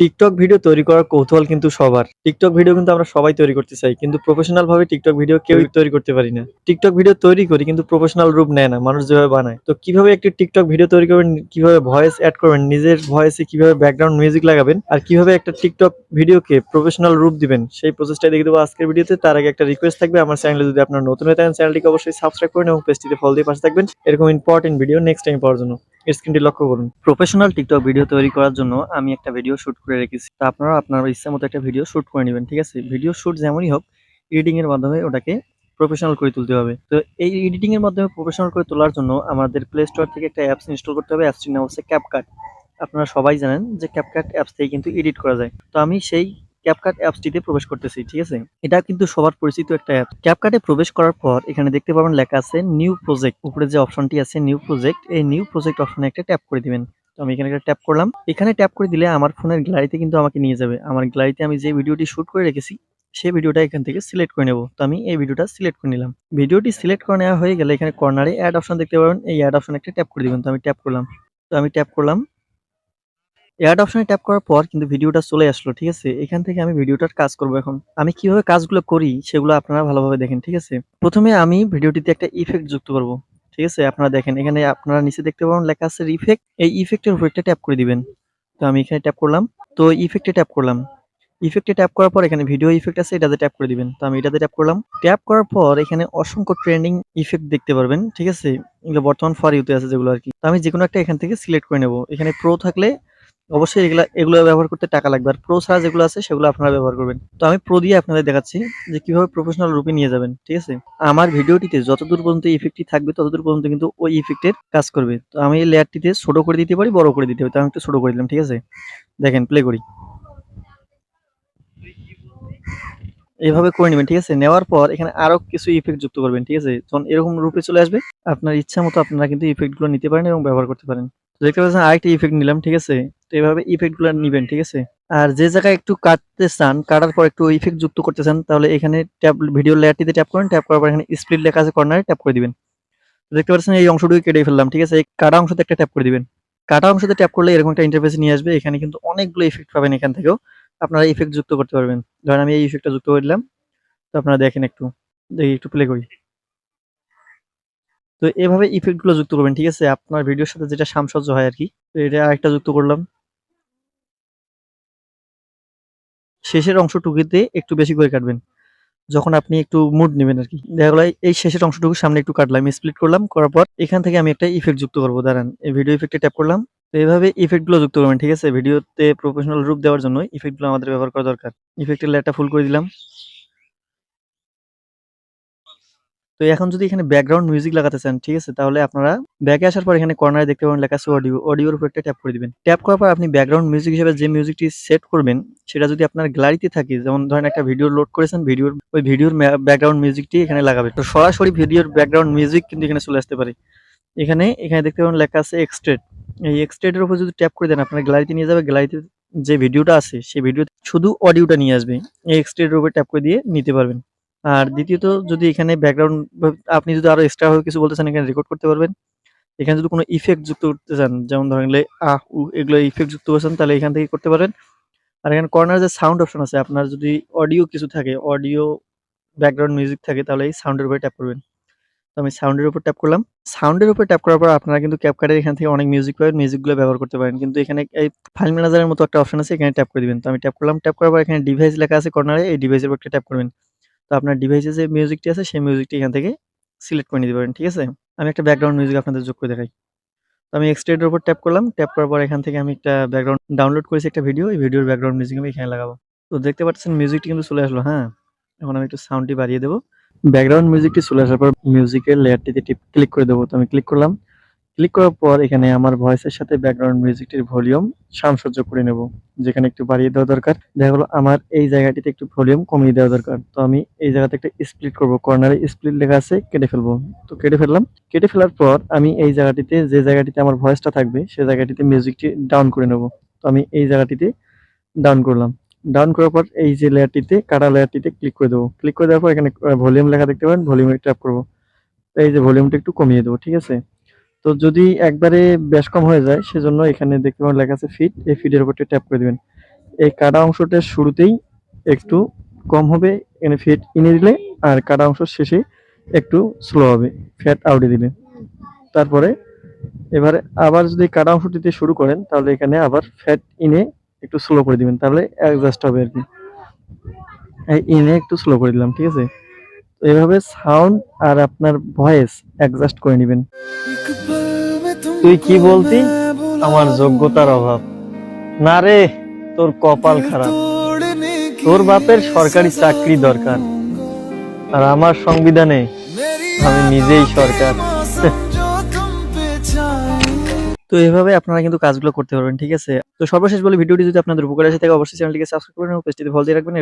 TikTok video তৈরি করার কৌতূহল কিন্তু সবার। টিকটক ভিডিও কিন্তু আমরা সবাই তৈরি করতে চাই, কিন্তু প্রফেশনাল ভাবে টিকটক ভিডিও কেউ তৈরি করতে পারি না। টিকটক ভিডিও তৈরি করি, কিন্তু প্রফেশনাল রূপ নেয় না, মানুষ যেভাবে বানায়। তো কীভাবে একটি টিকটক ভিডিও তৈরি করবেন, কীভাবে ভয়েস অ্যাড করবেন, নিজের ভয়েসে কীভাবে ব্যাকগ্রাউন্ড মিউজিক লাগাবেন, আর কীভাবে একটা টিকটক ভিডিওকে প্রফেশনাল রূপ দিবেন, সেই প্রসেসটা দেখে দেবো আজকের ভিডিওতে তার আগে একটা রিকোয়েস্ট থাকবে, আমার চ্যানেলে যদি আপনার নতুন হয়ে থাকেন চ্যানেলটিকে অবশ্যই সাবস্ক্রাইব করেন এবং পেজটিতে ফলো দিয়ে পাশে থাকবেন। এরকম ইম্পর্টেন্ট ভিডিও নেক্সট টাইম পাওয়ার জন্য। স্ক্রিনটি লক্ষ্য করুন। প্রফেশনাল টিকটক ভিডিও তৈরি করার জন্য আমি একটা ভিডিও শুট করে রেখেছি। তা আপনারা আপনার ইচ্ছা মতো একটা ভিডিও শুট করে নেবেন, ঠিক আছে? ভিডিও শুট যেমনই হোক এডিটিং এর মাধ্যমে ওটাকে প্রফেশনাল করে তুলতে হবে। তো এই এডিটিং এর মাধ্যমে প্রফেশনাল করে তোলার জন্য আমাদের প্লে স্টোর থেকে একটা অ্যাপস ইনস্টল করতে হবে অ্যাপসটির নাম হচ্ছে ক্যাপকাট আপনারা সবাই জানেন যে ক্যাপকাট অ্যাপস থেকে কিন্তু এডিট করা যায়। তো আমি সেই ক্যাপকাট অ্যাপসটিতে প্রবেশ করতেছি, ঠিক আছে? এটা কিন্তু সবার পরিচিত একটা অ্যাপ ক্যাপকাটে প্রবেশ করার পর এখানে দেখতে পাবেন লেখা আছে নিউ প্রজেক্ট উপরে যে অপশনটি আছে নিউ প্রজেক্ট এই নিউ প্রজেক্ট অপশনে একটা ট্যাপ করে দিবেন। তো আমি এখানে একটা ট্যাপ করলাম। এখানে ট্যাপ করে দিলে আমার ফোনের গ্যালারিতে কিন্তু আমাকে নিয়ে যাবে। আমার গ্যালারিতে আমি যে ভিডিওটি শুট করে রেখেছি সেই ভিডিওটা এখান থেকে সিলেক্ট করে নেব। তো আমি এই ভিডিওটা সিলেক্ট করে নিলাম। ভিডিওটি সিলেক্ট করে নেওয়া হয়ে গেলে এখানে কর্নারে অ্যাড অপশন দেখতে পাবেন। এই অ্যাড অপশন একটা ট্যাপ করে দিবেন। তো আমি ট্যাপ করলাম। তো আমি ট্যাপ করলাম। অ্যাড অপশনে ট্যাপ করার পর কিন্তু ভিডিওটা চলে আসলো, ঠিক আছে? এখান থেকে আমি ভিডিওটার কাজ করব এখন। আমি কীভাবে কাজগুলো করি সেগুলো আপনারা ভালোভাবে দেখেন, ঠিক আছে? প্রথমে আমি ভিডিওটিতে একটা ইফেক্ট যুক্ত করব, ঠিক আছে? আপনারা দেখেন, এখানে আপনারা নিচে দেখতে পাবেন, লেখা আছে ইফেক্ট এই ইফেক্টের উপর একটা ট্যাপ করে দিবেন। তো আমি এখানে ট্যাপ করলাম। তো ইফেক্টে ট্যাপ করলাম। ইফেক্টে ট্যাপ করার পর এখানে ভিডিও ইফেক্ট আছে, এটাতে ট্যাপ করে দিবেন। তো আমি এটাতে ট্যাপ করলাম। ট্যাপ করার পর এখানে অসংখ্য ট্রেন্ডিং ইফেক্ট দেখতে পারবেন, ঠিক আছে? এগুলো বর্তমান ফর ইউতে আছে যেগুলো আর কি। তো আমি যে কোনো একটা এখান থেকে সিলেক্ট করে নেব। এখানে প্রো থাকলে অবশ্যই এগুলা, এগুলো ব্যবহার করতে টাকা লাগবে। আর প্রো ছাড়া যেগুলো আছে, সেগুলো আপনারা ব্যবহার করবেন। তো আমি প্রো দিয়ে আপনাদের দেখাচ্ছি যে কীভাবে প্রফেশনাল রূপে নিয়ে যাবেন, ঠিক আছে? আমার ভিডিওটিতে যতদূর পর্যন্ত ইফেক্টটি থাকবে, ততদূর পর্যন্ত কিন্তু ওই ইফেক্টের কাজ করবে। তো আমি এই লেয়ারটিতে ছোট করে দিতে পারি, বড় করে দিতে পারি, তো আমি একটু ছোট করে দিলাম, ঠিক আছে? দেখেন প্লে করি। এভাবে করে নেবেন, ঠিক আছে? নেওয়ার পর এখানে আরও কিছু ইফেক্ট যুক্ত করবেন, ঠিক আছে? যখন এরকম রূপে চলে আসবে, আপনার ইচ্ছা মতো আপনারা কিন্তু ইফেক্টগুলো নিতে পারেন এবং ব্যবহার করতে পারেন। দেখতে পাচ্ছেন আরেকটা ইফেক্ট নিলাম, ঠিক আছে? তো এভাবে ইফেক্টগুলো নিবেন, ঠিক আছে? আর যে জায়গায় একটু কাটতে চান, কাটার পর একটু ইফেক্ট যুক্ত করতে চান, তাহলে এখানে ট্যাপ ভিডিও লেয়ারটিতে ট্যাপ করেন ট্যাপ করার পর এখানে স্প্লিট লেখা আছে কর্নারে ট্যাপ করে দিবেন। দেখতে পাচ্ছেন এই অংশটুকু কেটে ফেললাম, ঠিক আছে? এই কাটা অংশতে একটা ট্যাপ করে দিবেন। কাটা অংশতে ট্যাপ করলে এরকম একটা ইন্টারফেস নিয়ে আসবে, এখানে কিন্তু অনেকগুলো ইফেক্ট পাবেন এখান থেকেও। আপনারা ইফেক্ট যুক্ত করতে পারবেন। ধরেন আমি এই ইফেক্টটা যুক্ত করে দিলাম। তো আপনারা দেখেন একটু, দেখি একটু প্লে করি। তো এভাবে ইফেক্টগুলো যুক্ত করবেন, ঠিক আছে? আপনার ভিডিওর সাথে যেটা সামসজ্জ হয় আর কি তো এটা আরেকটা যুক্ত করলাম। শেষের অংশটুকুতে একটু বেশি করে কাটবেন, যখন আপনি একটু মুড নেবেন আর কি দেখা গেলো, এই শেষের অংশটুকু সামনে একটু কাটলাম স্প্লিট করলাম, করার পর এখান থেকে আমি একটা ইফেক্ট যুক্ত করব। দাঁড়ান, এই ভিডিও ইফেক্টে ট্যাপ করলাম। তো এইভাবে ইফেক্টগুলো যুক্ত করবেন, ঠিক আছে? ভিডিওতে প্রফেশনাল রূপ দেওয়ার জন্য ইফেক্টগুলো আমাদের ব্যবহার করা দরকার। ইফেক্টের লেয়ারটা ফুল করে দিলাম। তো এখন যদি এখানে ব্যাকগ্রাউন্ড মিউজিক লাগাতে চান, ঠিক আছে? তাহলে আপনারা ব্যাকে আসার পর এখানে কর্নারে দেখতে পাবেন লেখা আছে অডিও অডিওর উপর একটা ট্যাপ করে দিবেন। ট্যাপ করার পর আপনি ব্যাকগ্রাউন্ড মিউজিক হিসেবে যে মিউজিকটি সেট করবেন, সেটা যদি আপনার গ্যালারিতে থাকে, যেমন ধরেন একটা ভিডিও লোড করেছেন ভিডিওর ওই ভিডিওর ব্যাকগ্রাউন্ড মিউজিকটি এখানে লাগাবে তো সরাসরি ভিডিওর ব্যাকগ্রাউন্ড মিউজিক কিন্তু এখানে চলে আসতে পারে। এখানে এখানে দেখতে পাবেন লেখা আছে এক্সট্রেট এই এক্সট্রেটের উপর যদি ট্যাপ করে দেন, আপনার গ্যালারিতে নিয়ে যাবে গ্যালারিতে যে ভিডিওটা আছে, সেই ভিডিও শুধু অডিওটা নিয়ে আসবে। এই এক্সট্রেটের উপর ট্যাপ করে দিয়ে নিতে পারবেন। আর দ্বিতীয়ত যদি এখানে ব্যাকগ্রাউন্ড আপনি যদি আরও এক্সট্রা ভাবে কিছু বলতে চান, এখানে রেকর্ড করতে পারবেন। এখানে যদি কোনো ইফেক্ট যুক্ত করতে চান, যেমন ধরেন আহ, উ, এগুলো ইফেক্ট যুক্ত করছেন তাহলে এখান থেকে করতে পারেন। আর এখানে কর্নার যে সাউন্ড অপশন আছে, আপনার যদি অডিও কিছু থাকে অডিও ব্যাকগ্রাউন্ড মিউজিক থাকে, তাহলে এই সাউন্ডের উপরে ট্যাপ করবেন। তো আমি সাউন্ডের উপর ট্যাপ করলাম। সাউন্ডের উপর ট্যাপ করার পর আপনারা কিন্তু ক্যাপকার্ডের এখান থেকে অনেক মিউজিক পাবেন মিউজিকগুলো ব্যবহার করতে পারেন। কিন্তু এখানে এই ফাইল ম্যানেজারের মতো একটা অপশন আছে, এখানে ট্যাপ করে দিবেন। তো আমি ট্যাপ করলাম ট্যাপ করার পর এখানে ডিভাইস লেখা আছে কর্নারে এই ডিভাইসের উপর ট্যাপ করবেন। তো আপনার ডিভাইসে যে মিউজিকটি আছে সেই মিউজিকটি এখান থেকে সিলেক্ট করে নিতে পারেন ঠিক আছে? আমি একটা ব্যাকগ্রাউন্ড মিউজিক আপনাদের যোগ করে দেখাই। তো আমি এক্সট্রেটের উপর ট্যাপ করলাম ট্যাপ করার পর এখান থেকে আমি একটা ব্যাকগ্রাউন্ড ডাউনলোড করেছি একটা ভিডিও এই ভিডিওর ব্যাকগ্রাউন্ড মিউজিক আমি এখানে লাগাবো। তো দেখতে পাচ্ছেন মিউজিকটি কিন্তু চলে আসলো হ্যাঁ? এখন আমি একটু সাউন্ডটি বাড়িয়ে দেবো। ব্যাকগ্রাউন্ড মিউজিকটি চলে আসার পর মিউজিকের লেয়ারটিতে টিপ ক্লিক করে দেবো। তো আমি ক্লিক করলাম। ক্লিক করার পর এখানে আমার ভয়েসের সাথে ব্যাকগ্রাউন্ড মিউজিকটির ভলিউম সামসজ্জ করে নেব, যেখানে একটু বাড়িয়ে দেওয়া দরকার। দেখা গেলো আমার এই জায়গাটিতে একটু ভলিউম কমিয়ে দেওয়া দরকার। তো আমি এই জায়গাতে একটা স্প্লিট করব কর্নারে স্প্লিট লেখা আছে, কেটে ফেলব। তো কেটে ফেললাম। কেটে ফেলার পর আমি এই জায়গাটিতে যে জায়গাটিতে আমার ভয়েসটা থাকবে, সে জায়গাটিতে মিউজিকটি ডাউন করে নেব। তো আমি এই জায়গাটিতে ডাউন করলাম। ডাউন করার পর এই যে লেয়ারটিতে কাটা লেয়ারটিতে ক্লিক করে দেবো। ক্লিক করে দেওয়ার পর এখানে ভলিউম লেখা দেখতে পারেন ভলিউমে ট্যাপ করব। এই যে ভলিউমটা একটু কমিয়ে দেবো, ঠিক আছে? তো যদি একবারে বেশ কম হয়ে যায়, সেজন্য এখানে দেখতে পাবেন লেখা আছে ফিট এই ফিডের উপর ট্যাপ করে দিবেন। এই কাটা অংশটার শুরুতেই একটু কম হবে, এখানে ফেট ইনে দিলে আর কাটা অংশ শেষে একটু স্লো হবে ফ্যাট আউটে দিলে। তারপরে এবারে আবার যদি কাটা অংশ দিতে শুরু করেন, তাহলে এখানে আবার ফ্যাট ইনে একটু স্লো করে দিবেন, তাহলে অ্যাডজাস্ট হবে আর কি। ইনে একটু স্লো করে দিলাম, ঠিক আছে? এইভাবে সাউন্ড আর আপনার ভয়েস অ্যাডজাস্ট করে নেবেন। তুই কি বলতি? আমার যোগ্যতার অভাব। না রে, তোর কপাল খারাপ। তোর বাপের সরকারি চাকরি দরকার। আর আমার সংবিধানে আমি নিজেই সরকার। তো এভাবে আপনারা কিন্তু কাজগুলো করতে পারবেন, ঠিক আছে? তো সর্বশেষ বলে, ভিডিওটি যদি আপনাদের উপকার আসে থাকে, অবশ্যই চ্যানেলটিকে সাবস্ক্রাইব করবেন এবং পেজটিতে ফলো দিয়ে রাখবেন।